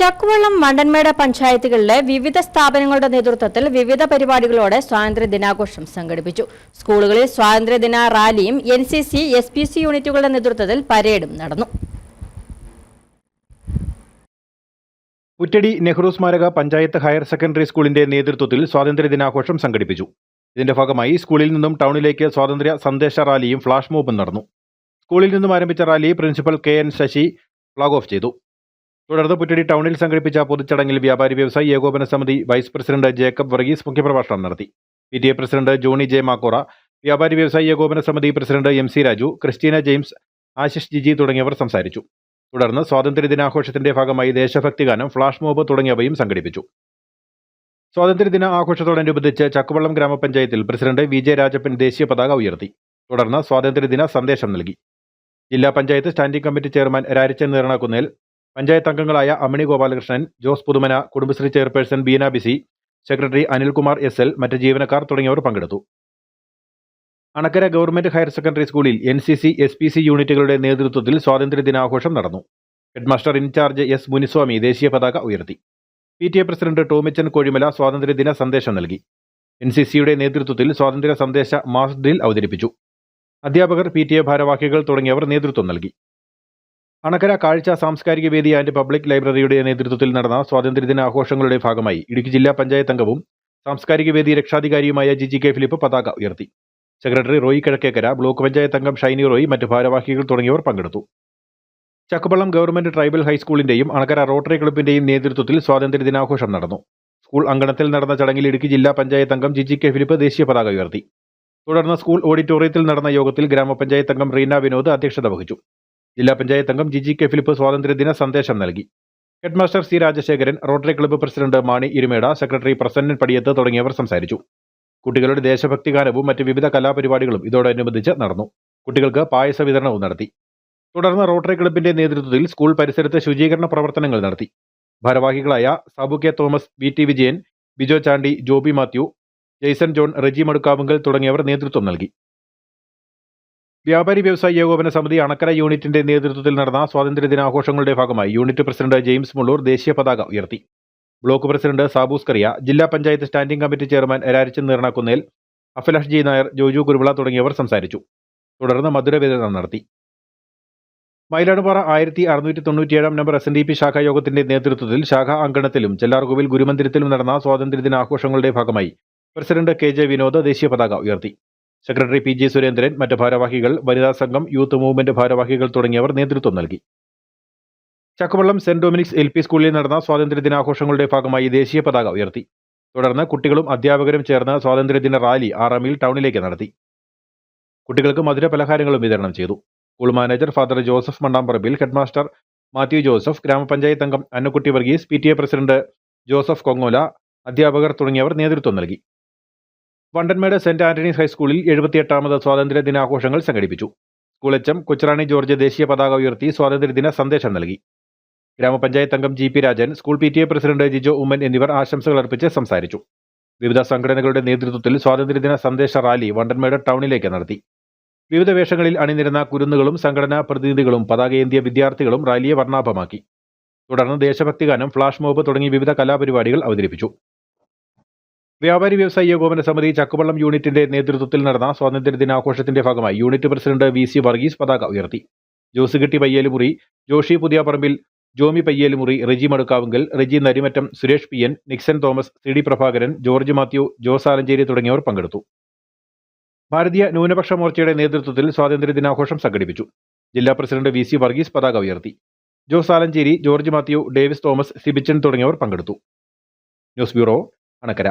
ചക്കുവള്ളം വണ്ടന്മേട പഞ്ചായത്തുകളിലെ വിവിധ സ്ഥാപനങ്ങളുടെ നേതൃത്വത്തിൽ വിവിധ പരിപാടികളോടെ സ്വാതന്ത്ര്യ ദിനാഘോഷം സംഘടിപ്പിച്ചു. സ്കൂളുകളിൽ സ്വാതന്ത്ര്യദിന റാലിയും N C C S P C യൂണിറ്റുകളുടെ നേതൃത്വത്തിൽ പരേഡും നടന്നു. കുറ്റടി നെഹ്റു സ്മാരക പഞ്ചായത്ത് ഹയർ സെക്കൻഡറി സ്കൂളിന്റെ നേതൃത്വത്തിൽ സ്വാതന്ത്ര്യ ദിനാഘോഷം സംഘടിപ്പിച്ചു. ഇതിന്റെ ഭാഗമായി സ്കൂളിൽ നിന്നും ടൗണിലേക്ക് സ്വാതന്ത്ര്യ സന്ദേശ റാലിയും ഫ്ലാഷ് മോബും നടന്നു. സ്കൂളിൽ നിന്നും ആരംഭിച്ച rally principal K N Sasi flag off ചെയ്തു. തുടർന്ന് പുറ്റടി ടൗണിൽ സംഘടിപ്പിച്ച പൊതുചടങ്ങിൽ വ്യാപാരി വ്യവസായി ഏകോപന സമിതി വൈസ് പ്രസിഡന്റ് ജേക്കബ് വർഗീസ് മുഖ്യപ്രഭാഷണം നടത്തി. P T A president Johnny J Makkora വ്യാപാരി വ്യവസായി ഏകോപന സമിതി president M C Raju Christina James Ashish Jiji തുടങ്ങിയവർ സംസാരിച്ചു. തുടർന്ന് സ്വാതന്ത്ര്യ ദിനാഘോഷത്തിന്റെ ഭാഗമായി ദേശഭക്തി ഗാനം ഫ്ലാഷ് മോബ് തുടങ്ങിയവയും സംഘടിപ്പിച്ചു. സ്വാതന്ത്ര്യദിന ആഘോഷത്തോടനുബന്ധിച്ച് ചക്കുവള്ളം ഗ്രാമപഞ്ചായത്തിൽ പ്രസിഡന്റ് വി ജെ രാജപ്പൻ ദേശീയ പതാക ഉയർത്തി. തുടർന്ന് സ്വാതന്ത്ര്യദിന സന്ദേശം നൽകി. ജില്ലാ panchayat standing committee chairman Rarichan Neeranakkunnel panchayat അംഗങ്ങളായ Ammini Gopalakrishnan Jose Puthumana Kudumbashree chairperson Beena BC secretary Anilkumar S L മറ്റ് ജീവനക്കാർ തുടങ്ങിയവർ പങ്കെടുത്തു. അണക്കര ഗവൺമെന്റ് ഹയർ സെക്കൻഡറി സ്കൂളിൽ N C C S P C യൂണിറ്റുകളുടെ നേതൃത്വത്തിൽ സ്വാതന്ത്ര്യ ദിനാഘോഷം നടന്നു. ഹെഡ്മാസ്റ്റർ ഇൻചാർജ് എസ് മുനിസ്വാമി ദേശീയ പതാക ഉയർത്തി. P T A president Tomichan Kozhimala സ്വാതന്ത്ര്യദിന സന്ദേശം നൽകി. എൻ സി സിയുടെ നേതൃത്വത്തിൽ സ്വാതന്ത്ര്യ സന്ദേശ മാസ് ഡ്രിൽ അവതരിപ്പിച്ചു. അധ്യാപകർ പി ടി എ ഭാരവാഹികൾ തുടങ്ങിയവർ നേതൃത്വം നൽകി. അണക്കര കാഴ്ച സാംസ്കാരിക വേദി ആൻഡ് പബ്ലിക് ലൈബ്രറിയുടെ നേതൃത്വത്തിൽ നടന്ന സ്വാതന്ത്ര്യദിന ആഘോഷങ്ങളുടെ ഭാഗമായി ഇടുക്കി ജില്ലാ പഞ്ചായത്ത് അംഗവും സാംസ്കാരിക വേദി രക്ഷാധികാരിയുമായ ജി ജി കെ ഫിലിപ്പ് പതാക ഉയർത്തി. Secretary Roy Kizhakkekara block panchayat അംഗം ഷൈനി റോയി മറ്റ് ഭാരവാഹികൾ തുടങ്ങിയവർ പങ്കെടുത്തു. ചക്കുപള്ളം ഗവൺമെന്റ് ട്രൈബൽ ഹൈസ്കൂളിന്റെയും അണക്കര റോട്ടറി ക്ലബിന്റെയും നേതൃത്വത്തിൽ സ്വാതന്ത്ര്യദിനാഘോഷം നടന്നു. സ്കൂൾ അങ്കണത്തിൽ നടന്ന ചടങ്ങിൽ ഇടുക്കി ജില്ലാ പഞ്ചായത്ത് അംഗം ജി ജി കെ ഫിലിപ്പ് ദേശീയ പതാക ഉയർത്തി. തുടർന്ന് സ്കൂൾ ഓഡിറ്റോറിയത്തിൽ നടന്ന യോഗത്തിൽ ഗ്രാമപഞ്ചായത്ത് അംഗം റീന വിനോദ് അധ്യക്ഷത വഹിച്ചു. ജില്ലാ പഞ്ചായത്ത് അംഗം ജി ജി കെ ഫിലിപ്പ് സ്വാതന്ത്ര്യദിന സന്ദേശം നൽകി. Headmaster C Rajasekharan rotary club president Mani Irumeda secretary Prasannan Padiyath തുടങ്ങിയവർ സംസാരിച്ചു. കുട്ടികളുടെ ദേശഭക്തി ഗാനവും മറ്റ് വിവിധ കലാപരിപാടികളും ഇതോടനുബന്ധിച്ച് നടന്നു. കുട്ടികൾക്ക് പായസ വിതരണവും നടത്തി. തുടർന്ന് റോട്ടറി ക്ലബിന്റെ നേതൃത്വത്തിൽ സ്കൂൾ പരിസരത്ത് ശുചീകരണ പ്രവർത്തനങ്ങൾ നടത്തി. ഭാരവാഹികളായ Sabu K Thomas V T Vijayan Bijo Chandy Joby Mathew Jaison John Reji Madukkavunkal തുടങ്ങിയവർ നേതൃത്വം നൽകി. വ്യാപാരി വ്യവസായ ഏകോപന സമിതി അണക്കര യൂണിറ്റിന്റെ നേതൃത്വത്തിൽ നടന്ന സ്വാതന്ത്ര്യ ദിനാഘോഷങ്ങളുടെ ഭാഗമായി യൂണിറ്റ് പ്രസിഡന്റ് ജെയിംസ് മുള്ളൂർ ദേശീയ പതാക ഉയർത്തി. ബ്ലോക്ക് പ്രസിഡന്റ് സാബൂസ് കറിയ ജില്ലാ panchayat standing committee chairman Rarichan Neernakkunnel Aflash G Nair Joju Kuruvila തുടങ്ങിയവർ സംസാരിച്ചു. തുടർന്ന് മധുര വിതരണം നടത്തി. മയിലാടുപാറ ആയിരത്തി അറുന്നൂറ്റി തൊണ്ണൂറ്റിയേഴാം number S N D P ശാഖാ യോഗത്തിന്റെ നേതൃത്വത്തിൽ ശാഖാ അങ്കണത്തിലും ചെല്ലാർകോവിൽ ഗുരുമന്ദിരത്തിലും നടന്ന സ്വാതന്ത്ര്യദിനാഘോഷങ്ങളുടെ ഭാഗമായി പ്രസിഡന്റ് കെ ജെ വിനോദ് ദേശീയ പതാക ഉയർത്തി. സെക്രട്ടറി പി ജി സുരേന്ദ്രൻ മറ്റ് ഭാരവാഹികൾ വനിതാ സംഘം യൂത്ത് മൂവ്മെന്റ് ഭാരവാഹികൾ തുടങ്ങിയവർ നേതൃത്വം നൽകി. Chakkuvallam saint Dominic's L P സ്കൂളിൽ നടന്ന സ്വാതന്ത്ര്യദിനാഘോഷങ്ങളുടെ ഭാഗമായി ദേശീയ പതാക ഉയർത്തി. തുടർന്ന് കുട്ടികളും അധ്യാപകരും ചേർന്ന് സ്വാതന്ത്ര്യദിന റാലി ആറാമിൽ ടൗണിലേക്ക് നടത്തി. കുട്ടികൾക്ക് മധുര പലഹാരങ്ങളും വിതരണം ചെയ്തു. School manager father Joseph Mannamparambil headmaster Mathew Joseph ഗ്രാമപഞ്ചായത്ത് അംഗം Annakkutty Varghese P president Joseph Kongola അധ്യാപകർ തുടങ്ങിയവർ നേതൃത്വം നൽകി. വണ്ടൻമേട് സെന്റ് ആന്റണീസ് ഹൈസ്കൂളിൽ എഴുപത്തിയെട്ടാമത് സ്വാതന്ത്ര്യ ദിനാഘോഷങ്ങൾ സംഘടിപ്പിച്ചു. സ്കൂൾ എച്ച് ജോർജ് ദേശീയ പതാക ഉയർത്തി സ്വാതന്ത്ര്യദിന സന്ദേശം നൽകി. ഗ്രാമപഞ്ചായത്ത് അംഗം G P Rajan school P T A president Jijo Oommen എന്നിവർ ആശംസകൾ അർപ്പിച്ച് സംസാരിച്ചു. വിവിധ സംഘടനകളുടെ നേതൃത്വത്തിൽ സ്വാതന്ത്ര്യദിന സന്ദേശ റാലി വണ്ടൻമേട് ടൗണിലേക്ക് നടത്തി. വിവിധ വേഷങ്ങളിൽ അണിനിരുന്ന കുരുന്നുകളും സംഘടനാ പ്രതിനിധികളും പതാകയേന്തിയ വിദ്യാർത്ഥികളും റാലിയെ വർണാഭമാക്കി. തുടർന്ന് ദേശഭക്തിഗാനം ഫ്ലാഷ് മോബ് തുടങ്ങി വിവിധ കലാപരിപാടികൾ അവതരിപ്പിച്ചു. വ്യാപാരി വ്യവസായി ഏകോപന സമിതി ചക്കുവള്ളം യൂണിറ്റിന്റെ നേതൃത്വത്തിൽ നടന്ന സ്വാതന്ത്ര്യ ദിനാഘോഷത്തിന്റെ ഭാഗമായി unit president V C Varghese പതാക ഉയർത്തി. Josekutty Payyelumuri Joshy Puthiyaparambil Jomy Payyelumuri Reji Madukkavunkal Reji Narimattom Suresh P N Nixon Thomas C D Prabhakaran George Mathew Jose Alancherry തുടങ്ങിയവർ പങ്കെടുത്തു. ഭാരതീയ ന്യൂനപക്ഷ മോർച്ചയുടെ നേതൃത്വത്തിൽ സ്വാതന്ത്ര്യ ദിനാഘോഷം സംഘടിപ്പിച്ചു. ജില്ലാ പ്രസിഡന്റ് വി സി വർഗീസ് പതാക ഉയർത്തി. Jose Alancherry George Mathew Davis Thomas Sibichan തുടങ്ങിയവർ പങ്കെടുത്തു. News bureau Anakkara.